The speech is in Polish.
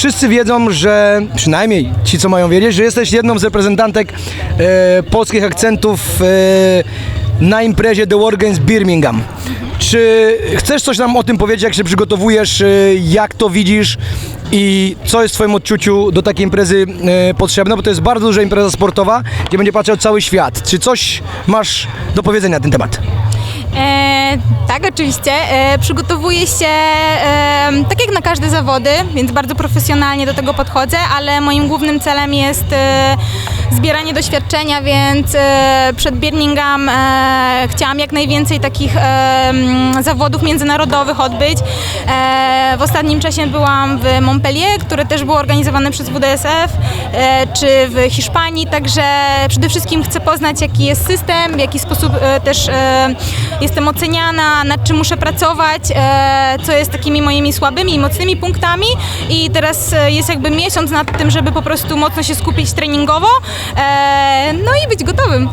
wszyscy wiedzą, że przynajmniej ci, co mają wiedzieć, że jesteś jedną z reprezentantek e, polskich akcentów e, na imprezie The War Games Birmingham. Czy chcesz coś nam o tym powiedzieć, jak się przygotowujesz, e, jak to widzisz i co jest w Twoim odczuciu do takiej imprezy e, potrzebne? Bo to jest bardzo duża impreza sportowa, gdzie będzie patrzył cały świat. Czy coś masz do powiedzenia na ten temat? E, tak, oczywiście. E, przygotowuję się e, tak jak na każde zawody, więc bardzo profesjonalnie do tego podchodzę, ale moim głównym celem jest e, zbieranie doświadczenia, więc e, przed Birmingham e, chciałam jak najwięcej takich e, zawodów międzynarodowych odbyć. E, w ostatnim czasie byłam w Montpellier, które też było organizowane przez WDSF, e, czy w Hiszpanii, także przede wszystkim chcę poznać jaki jest system, w jaki sposób e, też e, jestem oceniana, nad czym muszę pracować, e, co jest takimi moimi słabymi i mocnymi punktami i teraz e, jest jakby miesiąc nad tym, żeby po prostu mocno się skupić treningowo, e, no i być gotowym.